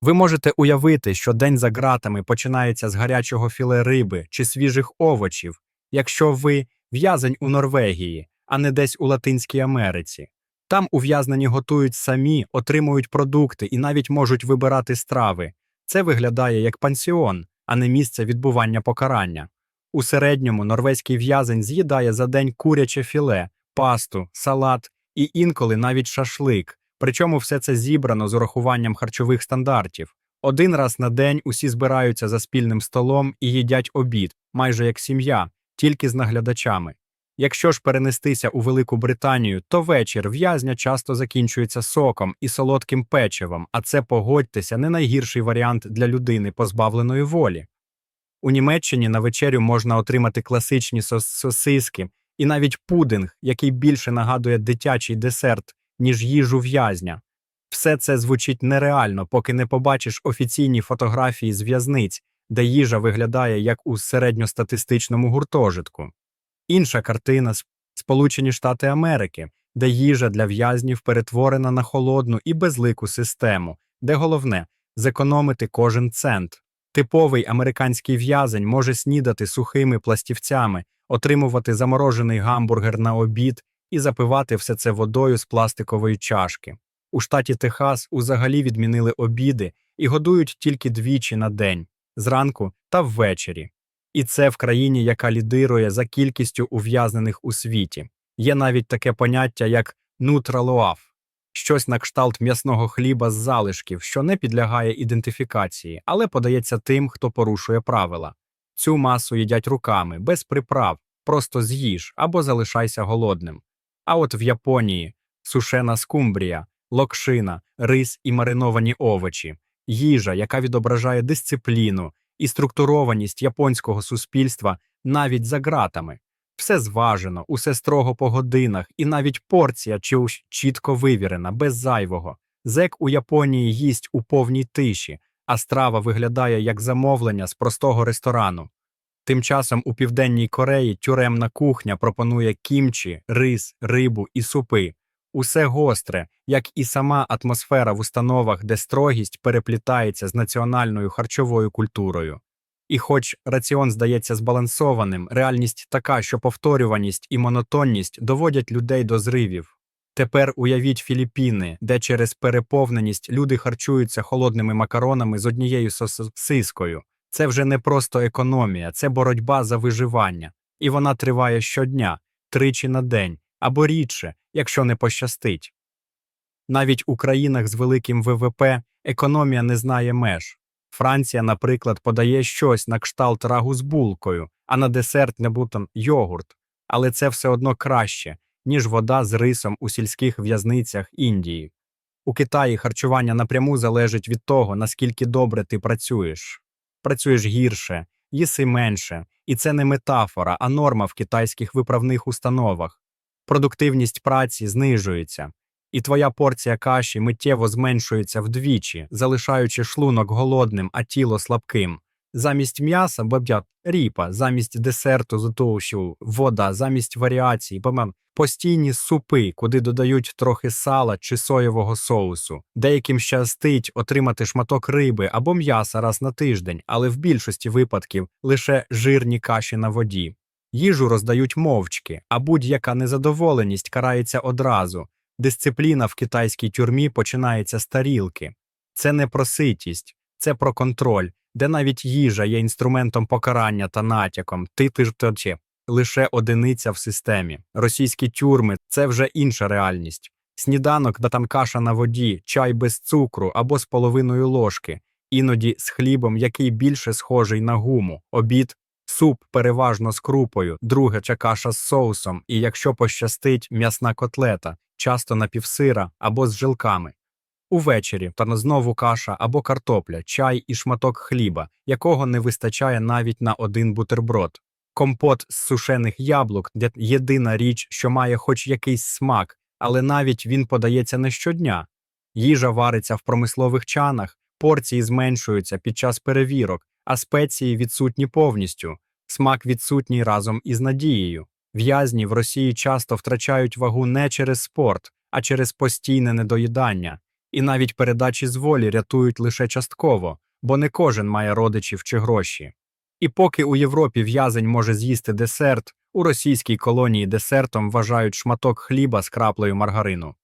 Ви можете уявити, що день за ґратами починається з гарячого філе риби чи свіжих овочів, якщо ви в'язень у Норвегії, а не десь у Латинській Америці. Там ув'язнені готують самі, отримують продукти і навіть можуть вибирати страви. Це виглядає як пансіон, а не місце відбування покарання. У середньому норвезький в'язень з'їдає за день куряче філе, пасту, салат і інколи навіть шашлик. Причому все це зібрано з урахуванням харчових стандартів. Один раз на день усі збираються за спільним столом і їдять обід, майже як сім'я, тільки з наглядачами. Якщо ж перенестися у Велику Британію, то вечір в'язня часто закінчується соком і солодким печивом, а це погодьтеся не найгірший варіант для людини, позбавленої волі. У Німеччині на вечерю можна отримати класичні сос- сосиски і навіть пудинг, який більше нагадує дитячий десерт, ніж їжу в'язня. Все це звучить нереально, поки не побачиш офіційні фотографії з в'язниць, де їжа виглядає як у середньостатистичному гуртожитку. Інша картина Сполучені Штати Америки, де їжа для в'язнів перетворена на холодну і безлику систему, де головне зекономити кожен цент. Типовий американський в'язень може снідати сухими пластівцями, отримувати заморожений гамбургер на обід і запивати все це водою з пластикової чашки. У штаті Техас узагалі відмінили обіди і годують тільки двічі на день зранку та ввечері. І це в країні, яка лідирує за кількістю ув'язнених у світі. Є навіть таке поняття, як нутралоаф щось на кшталт м'ясного хліба з залишків, що не підлягає ідентифікації, але подається тим, хто порушує правила. Цю масу їдять руками, без приправ, просто з'їж або залишайся голодним. А от в Японії сушена скумбрія, локшина, рис і мариновані овочі, їжа, яка відображає дисципліну і структурованість японського суспільства навіть за ґратами. Все зважено, усе строго по годинах, і навіть порція чогось чітко вивірена, без зайвого. Зек у Японії їсть у повній тиші, а страва виглядає як замовлення з простого ресторану. Тим часом у Південній Кореї тюремна кухня пропонує кімчі, рис, рибу і супи. Усе гостре, як і сама атмосфера в установах, де строгість переплітається з національною харчовою культурою. І хоч раціон здається збалансованим, реальність така, що повторюваність і монотонність доводять людей до зривів. Тепер уявіть Філіппіни, де через переповненість люди харчуються холодними макаронами з однією сосискою. Це вже не просто економія, це боротьба за виживання. І вона триває щодня, тричі на день, або рідше, якщо не пощастить. Навіть у країнах з великим ВВП економія не знає меж. Франція, наприклад, подає щось на кшталт рагу з булкою, а на десерт не бутон йогурт. Але це все одно краще, ніж вода з рисом у сільських в'язницях Індії. У Китаї харчування напряму залежить від того, наскільки добре ти працюєш. Працюєш гірше, їси менше, і це не метафора, а норма в китайських виправних установах. Продуктивність праці знижується, і твоя порція каші миттєво зменшується вдвічі, залишаючи шлунок голодним, а тіло слабким. Замість м'яса баб'ят ріпа, замість десерту зутовщу, вода, замість варіацій, бамам, постійні супи, куди додають трохи сала чи соєвого соусу. Деяким щастить отримати шматок риби або м'яса раз на тиждень, але в більшості випадків лише жирні каші на воді. Їжу роздають мовчки, а будь-яка незадоволеність карається одразу. Дисципліна в китайській тюрмі починається з тарілки. Це не про ситість, це про контроль, де навіть їжа є інструментом покарання та натяком. Ти ти ж точе лише одиниця в системі. Російські тюрми це вже інша реальність. Сніданок да там каша на воді, чай без цукру або з половиною ложки, іноді з хлібом, який більше схожий на гуму, обід, суп переважно з крупою, друге чи каша з соусом, і якщо пощастить, м'ясна котлета, часто напівсира або з жилками. Увечері та знову каша або картопля, чай і шматок хліба, якого не вистачає навіть на один бутерброд. Компот з сушених яблук єдина річ, що має хоч якийсь смак, але навіть він подається не щодня. Їжа вариться в промислових чанах, порції зменшуються під час перевірок, а спеції відсутні повністю, смак відсутній разом із надією. В'язні в Росії часто втрачають вагу не через спорт, а через постійне недоїдання. І навіть передачі з волі рятують лише частково, бо не кожен має родичів чи гроші. І поки у Європі в'язень може з'їсти десерт, у російській колонії десертом вважають шматок хліба з краплею маргарину.